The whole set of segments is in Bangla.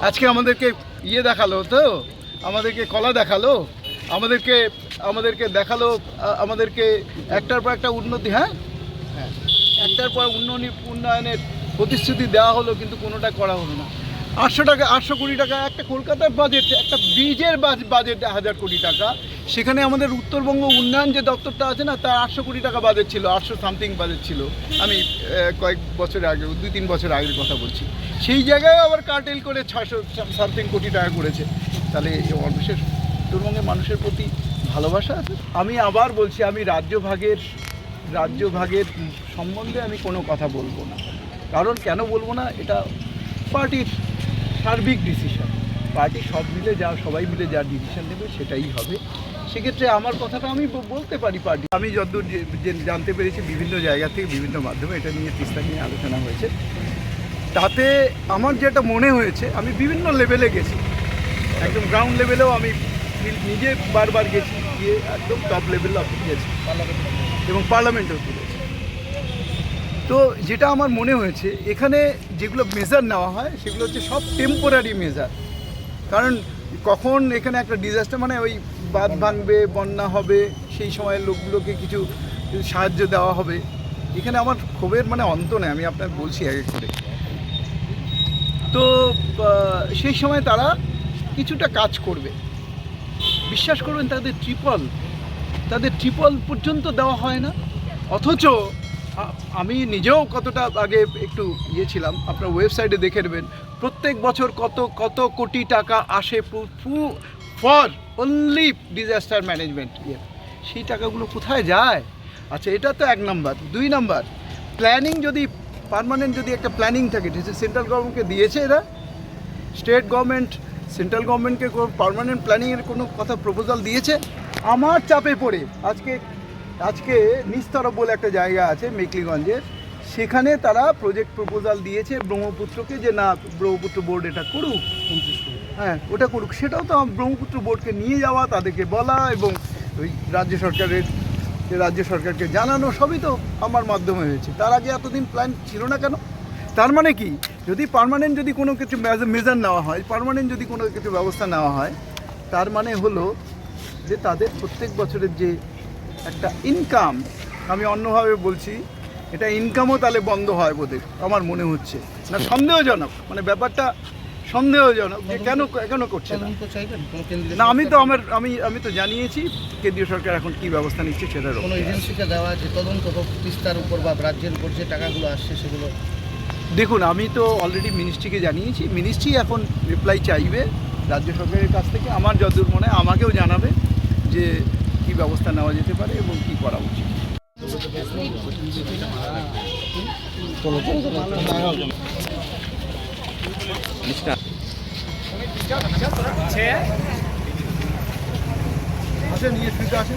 আজকে আমাদেরকে ইয়ে দেখাল তো? আমাদেরকে কলা দেখাল? আমাদেরকে আমাদেরকে দেখাল আমাদেরকে একটার পর একটা উন্নতি হ্যাঁ? হ্যাঁ। একটার পর উন্নয়ন উন্নয়নের প্রতিশ্রুতি দেওয়া হলো কিন্তু কোনোটা করা হলো না। আটশো টাকা, আটশো কোটি টাকা, একটা কলকাতার বাজেট একটা ব্রিজের বাজেট হাজার কোটি টাকা। সেখানে আমাদের উত্তরবঙ্গ উন্নয়ন যে দপ্তরটা আছে না, তার আটশো কোটি টাকা বাজেট ছিল, আটশো সামথিং বাজেট ছিল। আমি কয়েক বছর আগে, দুই তিন বছর আগের কথা বলছি। সেই জায়গায় আবার কার্টেল করে ছশো সামথিং কোটি টাকা করেছে। তাহলে মানুষের, উত্তরবঙ্গের মানুষের প্রতি ভালোবাসা আছে? আমি আবার বলছি, আমি রাজ্যভাগের রাজ্যভাগের সম্বন্ধে আমি কোনো কথা বলব না। কারণ কেন বলব না? এটা পার্টির সার্বিক ডিসিশন পার্টি সব মিলে যা, সবাই মিলে যা ডিসিশন নেবে, সেটাই হবে। সেক্ষেত্রে আমার কথাটা আমি বলতে পারি পার্টি। আমি যতদূর জানতে পেরেছি, বিভিন্ন জায়গা থেকে বিভিন্ন মাধ্যমে এটা নিয়ে তিস্তা নিয়ে আলোচনা হয়েছে। তাতে আমার যেটা মনে হয়েছে, আমি বিভিন্ন লেভেলে গেছি। একদম গ্রাউন্ড লেভেলেও আমি নিজে বারবার গেছি, গিয়ে একদম টপ লেভেলে আমি গেছি। এবং পার্লামেন্টেও তুলেছি তো যেটা আমার মনে হয়েছে, এখানে যেগুলো মেজার নেওয়া হয়, সেগুলো হচ্ছে সব টেম্পোরারি মেজার কারণ কখন এখানে একটা ডিজাস্টার মানে ওই বাঁধ ভাঙবে, বন্যা হবে, সেই সময় লোকগুলোকে কিছু সাহায্য দেওয়া হবে। এখানে আমার ক্ষোভের মানে অন্ত নেই, আমি আপনার বলছি এক করে। তো সেই সময় তারা কিছুটা কাজ করবে। বিশ্বাস করবেন, তাদের ট্রিপল তাদের ট্রিপল পর্যন্ত দেওয়া হয় না। অথচ আমি নিজেও কতটা আগে একটু ইয়ে ছিলাম, আপনার ওয়েবসাইটে দেখে নেবেন। প্রত্যেক বছর কত কত কোটি টাকা আসে ফর অনলি ডিজাস্টার ম্যানেজমেন্ট ইয়ে সেই টাকাগুলো কোথায় যায়? আচ্ছা এটা তো এক নাম্বার। দুই নাম্বার প্ল্যানিং যদি পারমানেন্ট যদি একটা প্ল্যানিং থাকে সেন্ট্রাল গভর্নমেন্টকে দিয়েছে এরা স্টেট গভর্নমেন্ট সেন্ট্রাল গভর্নমেন্টকে পারমানেন্ট প্ল্যানিংয়ের কোনো কথা প্রপোজাল দিয়েছে, আমার চাপে পড়ে। আজকে আজকে নিস্তরব বলে একটা জায়গা আছে মেকলিগঞ্জের। সেখানে তারা প্রজেক্ট প্রপোজাল দিয়েছে ব্রহ্মপুত্রকে যে না ব্রহ্মপুত্র বোর্ড এটা করুক। হ্যাঁ ওটা করুক। সেটাও তো ব্রহ্মপুত্র বোর্ডকে নিয়ে যাওয়া তাদেরকে বলা এবং ওই রাজ্য সরকারের যে রাজ্য সরকারকে জানানো সবই তো আমার মাধ্যমে হয়েছে। তার আগে এতদিন প্ল্যান ছিল না কেন? তার মানে কি? যদি পার্মানেন্ট যদি কোনো কিছু মেজার নেওয়া হয় পারমানেন্ট যদি কোনো কিছু ব্যবস্থা নেওয়া হয় তার মানে হলো যে তাদের প্রত্যেক বছরের যে একটা ইনকাম আমি অন্যভাবে বলছি এটা ইনকামও তাহলে বন্ধ হয় বোধহয় আমার মনে হচ্ছে। না সন্দেহজনক মানে ব্যাপারটা সন্দেহজনক যে কেন কেন করছে না। আমি তো আমার আমি আমি তো জানিয়েছি কেন্দ্রীয় সরকার এখন কি ব্যবস্থা নিচ্ছে সেটার কোনো। এজেন্সিকে দেওয়া যে তদন্ত হোক তিস্তার উপর বা রাজ্যের উপর যে টাকাগুলো আসছে সেগুলো। দেখুন আমি তো অলরেডি মিনিস্ট্রিকে জানিয়েছি মিনিস্ট্রি এখন রিপ্লাই চাইবে রাজ্য সরকারের কাছ থেকে আমার যতদূর মনে হয় আমাকেও জানাবে যে কি ব্যবস্থা নেওয়া যেতে পারে এবং কি করা উচিত? ঠিক আছে।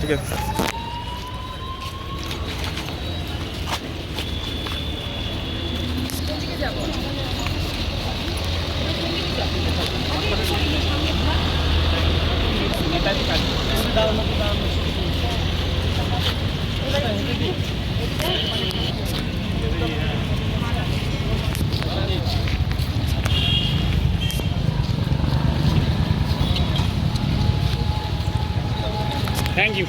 ঠিক আছে থ্যাংক ইউ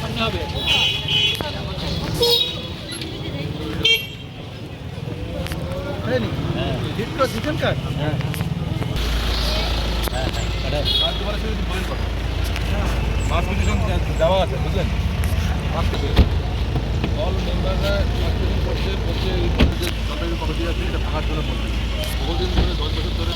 সামনে হবে চিকেন কাট হ্যাঁ। মাছ আছে বুঝলেন অল মেম্বাররা করছে কমিটি আছে এটা ভাঙার জন্য বলছে বহুদিন ধরে দশ বছর ধরে